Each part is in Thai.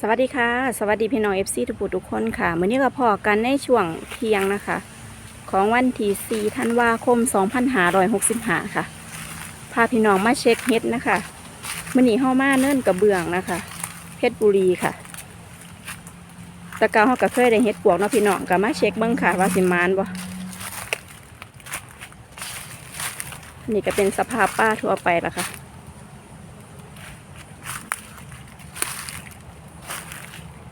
สวัสดีค่ะ สวัสดีพี่น้องเอฟซีทุกผู้ทุกคนค่ะมื้อนี้ก็พอกันในช่วงเที่ยงนะคะ ของวันที่4ธันวาคม 2565 ค่ะ พาพี่น้องมาเช็คเฮ็ดนะคะมื้อนี้เฮามาเนิ่นกระเบื้องนะคะ เพชรบุรีค่ะ ตะเกาเฮาก็เคยได้เฮ็ดปวกเนาะพี่น้องก็มาเช็คเบิ่งค่ะว่าสิมานบ่นี่ก็เป็นสภาพป้าทั่วไปละค่ะ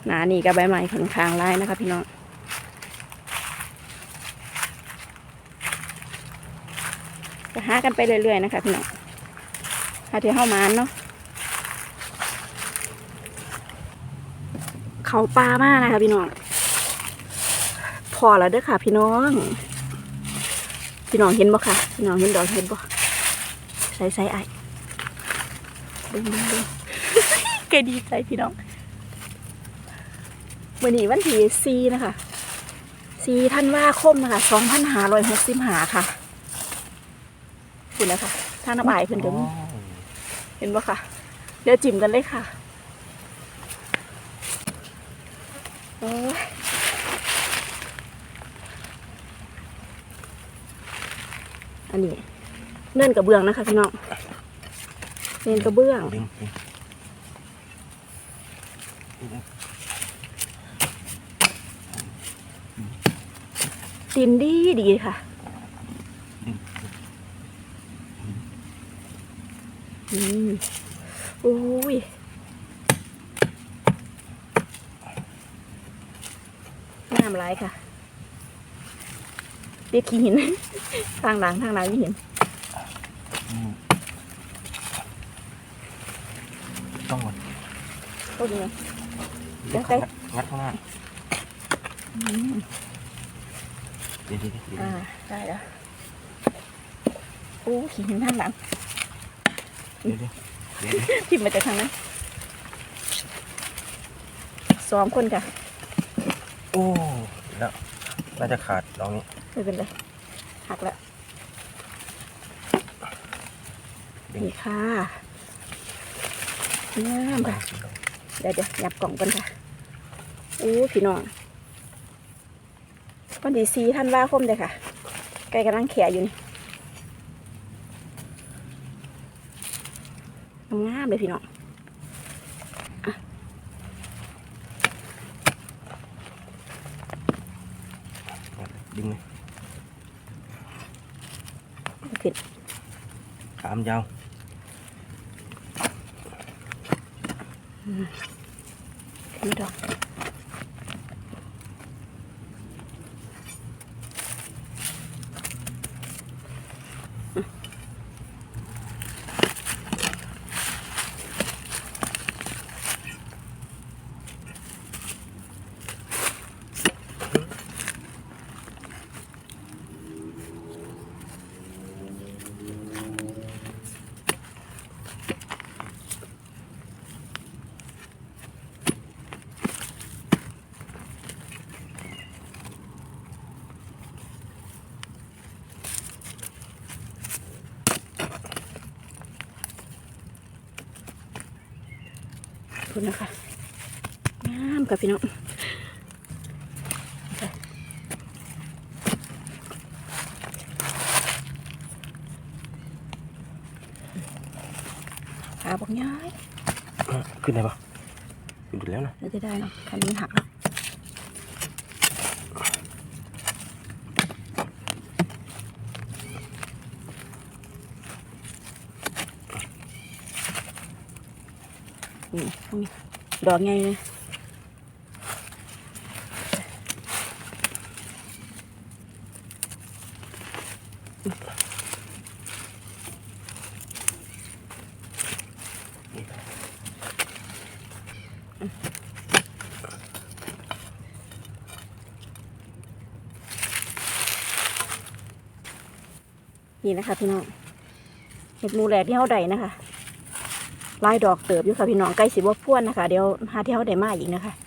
หนานี่กับใบไม้ค่อนข้างร้ายนะคะพี่น้องจะหากันไปเรื่อยๆนะคะพี่น้องหาที่เข้ามานเนาะเขาปลามากนะคะพี่น้องพอแล้วเด้อค่ะ พี่น้อง พี่น้องเห็นบ่ค่ะ พี่น้องเห็นดอกเห็นบ่ใส่ใส่ไอ้เบิ่งเบิ่งเบิ่งแกดีใจพี่น้อง วันนี้วันที่สี่นะคะสี่ธันวาคมนะคะสองพันห้าร้อยหกสิบห้าค่ะคุณนะคะท่านน้ำอายเพิ่นเดิมเห็นปะค่ะ เดี๋ยวจิ้มกันเลยค่ะโอ้ยอันนี้เนื่นกระเบื้องนะคะพี่น้องเนื่นกระเบื้อง ดึงดึงดึงดินดีดีค่ะดึงอืมอุ้ยงามไรค่ะเรียกขี้หิน ทางหลังทางหลังไม่เห็นอืมต้องก่อนต้นนี้เดี๋ยวงัดไปงัดข้างหน้าอืม เดี๋ยวเดี๋ยวเดี๋ยวอ่าได้แล้วโอ้ขี้หินทางหลังเดี๋ยวเดี๋ยวเดี๋ยวเดี๋ยวทิ่มมาจากทางนั้นสองคนค่ะโอ้แล้วน่าจะขาดลองนี้ไม่เป็นไรหักแล้วดึงนี่ค่ะงามค่ะ เดี๋ยวเดี๋ยวยับกล่องกันค่ะอู้พี่น้อง วันที่สี่ท่านว่าคมเลยค่ะใกล้กำลังแขอยู่นี่งามๆเลยพี่น้องดึงเลยขึ้นขามยาวขึ้นดอก คุณนะคะงามกับพี่น้องค่ะขาบอกย้ายเออขึ้นได้ปะขึ้นอยู่แล้วนะเราจะได้เนาะคันนี้หักแล้ว นี่ตรงนี้ดอกไงเลยนี่นะคะพี่น้องเห็ดมูแหลกที่เขาได้นะคะ ลายดอกเติบอยู่ค่ะพี่น้องใกล้สิบว่าพ่วนนะคะ เดี๋ยวหาเที่ยวได้มาอีกนะคะ